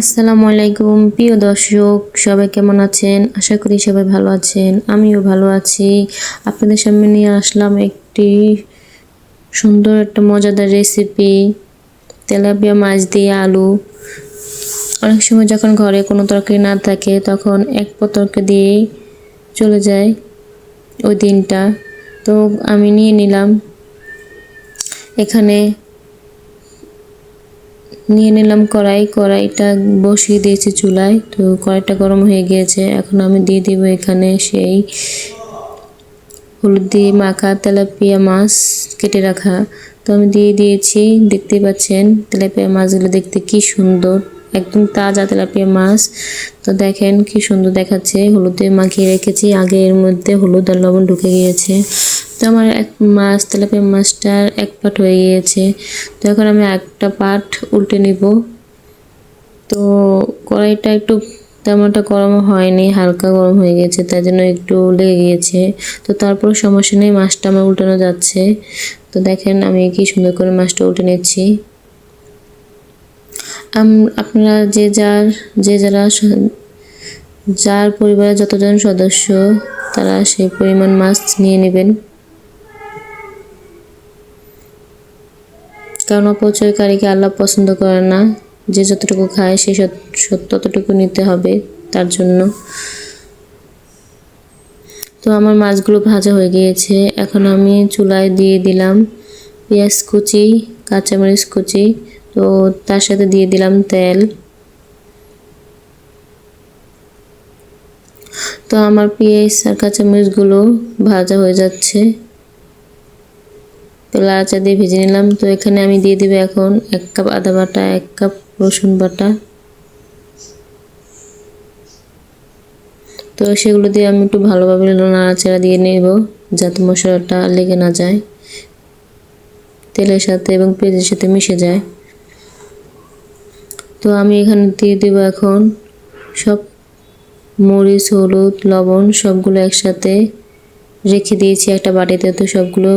আসসালামু আলাইকুম, প্রিয় দর্শক, সবাই কেমন আছেন? আশা করি সবাই ভালো আছেন, আমিও ভালো আছি। আপনাদের সামনে নিয়ে আসলাম একটি সুন্দর একটা মজাদার রেসিপি তেলাপিয়া মাছ দিয়ে আলু। অনেক সময় যখন ঘরে কোনো তরকারি না থাকে, তখন এক পতরকে দিয়েই চলে যায় ওই দিনটা। তো আমি নিয়ে নিলাম। এখানে নিয়ে নিলাম কড়াই, কড়াইটা বসিয়ে দিয়েছি চুলায়। তো কড়াইটা গরম হয়ে গিয়েছে, এখন আমি দিয়ে দিব এখানে সেই হলুদ দিয়ে মাখা তেলাপিয়া মাছ কেটে রাখা। তো আমি দিয়ে দিয়েছি দেখতে পাচ্ছেন তেলাপিয়া মাছগুলো দেখতে কি সুন্দর, একদম তাজা তেলাপিয়া মাছ। তো দেখেন কি সুন্দর দেখাচ্ছে, হলুদ দিয়ে মাখিয়ে রেখেছি, আগে এর মধ্যে হলুদ আর লবণ ঢুকে গিয়েছে। তো আমার এক মাছ তেলাপিয়া মাছটার এক পাট হয়ে গিয়েছে। তো এখন আমি একটা পাট উল্টে নিব। তো কড়াইটা একটু তেমনটা গরম হয়নি, হালকা গরম হয়ে গেছে তাই জন্য একটু লেগে গিয়েছে। তো তারপর সমস্যা নেই, মাছটা আমার উল্টানো যাচ্ছে। তো দেখেন আমি কি সুন্দর করে মাছটা উল্টে নিচ্ছি। আপনারা যে যার, যে যারা যার পরিবারের যতজন সদস্য, তারা সেই পরিমাণ মাছ নিয়ে নেবেন। কারণ অপচয়কারীকে আল্লাহ পছন্দ করে না। যে যতটুকু খায়, সে ততটুকু নিতে হবে তার জন্য। তো আমার মাছগুলো ভাজা হয়ে গিয়েছে। এখন আমি চুলায় দিয়ে দিলাম পেঁয়াজ কুচি, কাঁচামরিচ কুচি, তো তার সাথে দিয়ে দিলাম তেল। তো আমার পেঁয়াজ আর কাঁচামরিচগুলো ভাজা হয়ে যাচ্ছে। তো লাচা দিয়ে ভেজে নিলাম। তো এখানে আমি দিয়ে দিব এখন এক কাপ আদা বাটা, এক কাপ রসুন বাটা। তো সেগুলো দিয়ে আমি একটু ভালোভাবে নাড়াচাড়া দিয়ে নেব যাতে মশলাটা লেগে না যায়, তেলের সাথে এবং পেঁয়াজের সাথে মিশে যায়। তো আমি এখানে দিয়ে দেবো এখন সব মরিচ, হলুদ, লবণ সবগুলো একসাথে রেখে দিয়েছি একটা বাটিতে, তো সবগুলো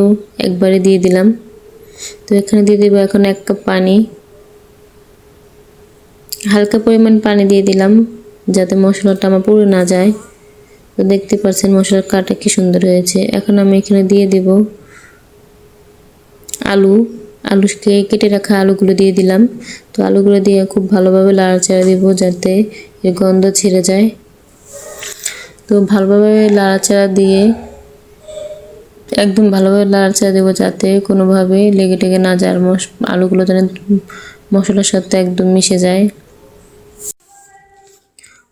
একবারে দিয়ে দিলাম। তো এখানে দিয়ে দেবো এখন এক কাপ পানি। হালকা পরিমাণ পানি দিয়ে দিলাম, যাতে মশলাটা আমার পুরো না যায়। তো দেখতে পাচ্ছেন মশলার কাটা কি সুন্দর হয়েছে। এখন আমি এখানে দিয়ে দেব আলু। আলুকে কেটে রাখা আলুগুলো দিয়ে দিলাম। তো আলুগুলো দিয়ে খুব ভালোভাবে লাড়াচাড়া দিব যাতে এর গন্ধ ছেড়ে যায়। তো ভালোভাবে লাড়াচাড়া দিয়ে একদম ভালোভাবে লাড়াচাড়া দেবো যাতে কোনোভাবে লেগে টেগে না যায়। আর আলুগুলো যেন মশলার সাথে একদম মিশে যায়।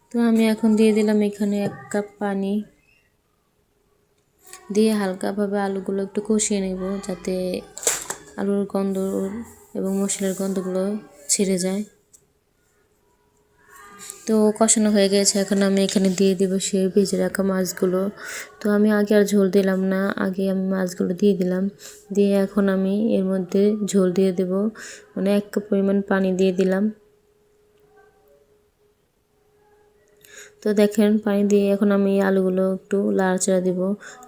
তো আমি এখন দিয়ে দিলাম এখানে এক কাপ পানি। দিয়ে হালকাভাবে আলুগুলো একটু কষিয়ে নেব যাতে আলুর গন্ধ এবং মশলার গন্ধগুলো ছেড়ে যায়। তো কষানো হয়ে গেছে। এখন আমি এখানে দিয়ে দিব সে ভেজে রাখা মাছগুলো। তো আমি আগে আর ঝোল দিলাম না, আগে আমি মাছগুলো দিয়ে দিলাম। দিয়ে এখন আমি এর মধ্যে ঝোল দিয়ে দেব। মানে এক কাপ পরিমাণ পানি দিয়ে দিলাম। তো দেখেন, পানি দিয়ে এখন আমি আলুগুলো একটু লাড়াচাড়া দিব।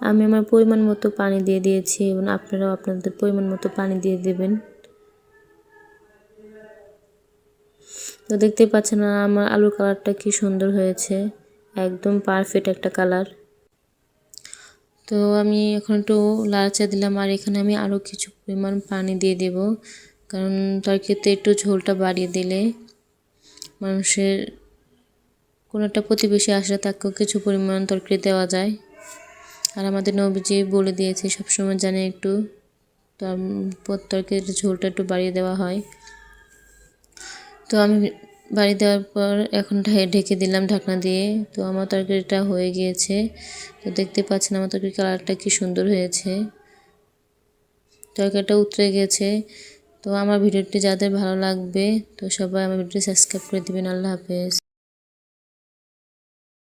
আমি আমার পরিমাণ মতো পানি দিয়ে দিয়েছি এবং আপনারাও আপনাদের পরিমাণ মতো পানি দিয়ে দেবেন। তো দেখতে পাচ্ছেন আমার আলুর কালারটা কি সুন্দর হয়েছে। একদম পারফেক্ট একটা কালার। তো আমি এখন একটু লাড়চা দিলাম, আর এখানে আমি আরও কিছু পরিমাণ পানি দিয়ে দেব। কারণ তরকারিতে একটু ঝোলটা বাড়িয়ে দিলে মানুষের কোনো একটা প্রতিবেশী আসলে তাকেও কিছু পরিমাণ তরকারি দেওয়া যায়। আর আমাদের নবীজি বলে দিয়েছে, সবসময় জানে একটু তরকারির ঝোলটা একটু বাড়িয়ে দেওয়া হয়। তো আমি বাড়ি দেওয়ার পর এখন ঢেকে দিলাম ঢাকনা দিয়ে। তো আমার তরকারিটা হয়ে গিয়েছে। তো দেখতে পাচ্ছেন আমার তরকারি কালারটা কি সুন্দর হয়েছে। তরকারিটা উতরে গেছে। তো আমার ভিডিওটি যাদের ভালো লাগবে, তো সবাই আমার ভিডিওটি সাবস্ক্রাইব করে দেবেন। আল্লাহ হাফেজ।